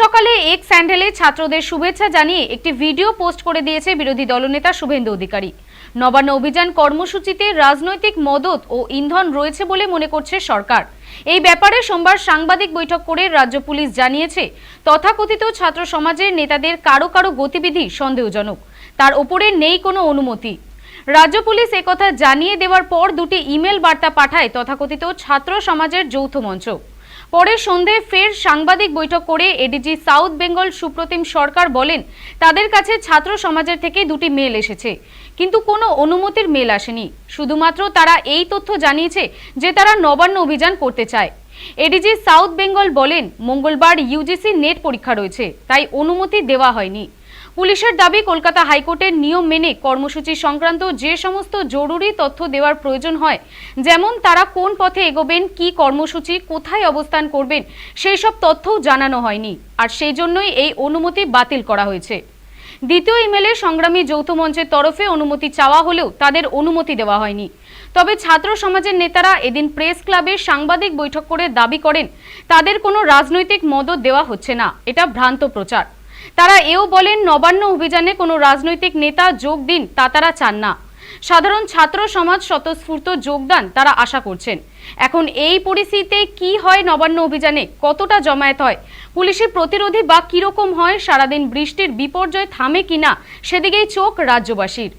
সকালে এক স্যান্ডেলে ছাত্রদের শুভেচ্ছা জানিয়ে একটি ভিডিও পোস্ট করে দিয়েছে বিরোধী দলনেতা শুভেন্দু অধিকারী। নবান্ন অভিযান কর্মসূচিতে রাজনৈতিক মদত ও ইন্ধন রয়েছে বলে মনে করছে সরকার। এই ব্যাপারে সোমবার সাংবাদিক বৈঠক করে রাজ্য পুলিশ জানিয়েছে, তথাকথিত ছাত্র সমাজের নেতাদের কারও কারও গতিবিধি সন্দেহজনক। তার ওপরে নেই কোনো অনুমতি। রাজ্য পুলিশ একথা জানিয়ে দেওয়ার পর দুটি ইমেল বার্তা পাঠায় তথাকথিত ছাত্র সমাজের যৌথ মঞ্চ। পরে সন্ধে ফের সাংবাদিক বৈঠক করে এডিজি সাউথ বেঙ্গল সুপ্রতিম সরকার বলেন, তাদের কাছে ছাত্র সমাজের থেকে দুটি মেল এসেছে। কিন্তু কোনো অনুমতির মেল আসেনি। শুধুমাত্র তারা এই তথ্য জানিয়েছে যে তারা নবান্ন অভিযান করতে চায়। এডিজি সাউথ বেঙ্গল বলেন, মঙ্গলবার ইউজিসি নেট পরীক্ষা রয়েছে, তাই অনুমতি দেওয়া হয়নি। পুলিশের দাবি, কলকাতা হাইকোর্টের নিয়ম মেনে কর্মসূচি সংক্রান্ত যে সমস্ত জরুরি তথ্য দেওয়ার প্রয়োজন হয়, যেমন তারা কোন পথে এগোবেন, কি কর্মসূচি, কোথায় অবস্থান করবেন, সেই সব তথ্যও জানানো হয়নি। আর সেই জন্যই এই অনুমতি বাতিল করা হয়েছে। দ্বিতীয় ইমেলে সংগ্রামী যৌথ মঞ্চের তরফে অনুমতি চাওয়া হলেও তাদের অনুমতি দেওয়া হয়নি। তবে ছাত্র সমাজের নেতারা এদিন প্রেস ক্লাবে সাংবাদিক বৈঠক করে দাবি করেন, তাদের কোনো রাজনৈতিক মদত দেওয়া হচ্ছে না। এটা ভ্রান্ত প্রচার। তারা এও বলেন, নবান্ন অভিযানে কোনো রাজনৈতিক নেতা যোগ দিন, তা তারা চান না। সাধারণ ছাত্র সমাজ স্বতঃস্ফূর্ত যোগদান তারা আশা করছেন। এখন এই পরিস্থিতিতে কি হয় নবান্ন অভিযানে? কতটা জমায়েত হয়? পুলিশের প্রতিরোধী বা কীরকম হয়? সারাদিন বৃষ্টির বিপর্যয় থামে কিনা? সেদিকেই চোখ রাজ্যবাসীর।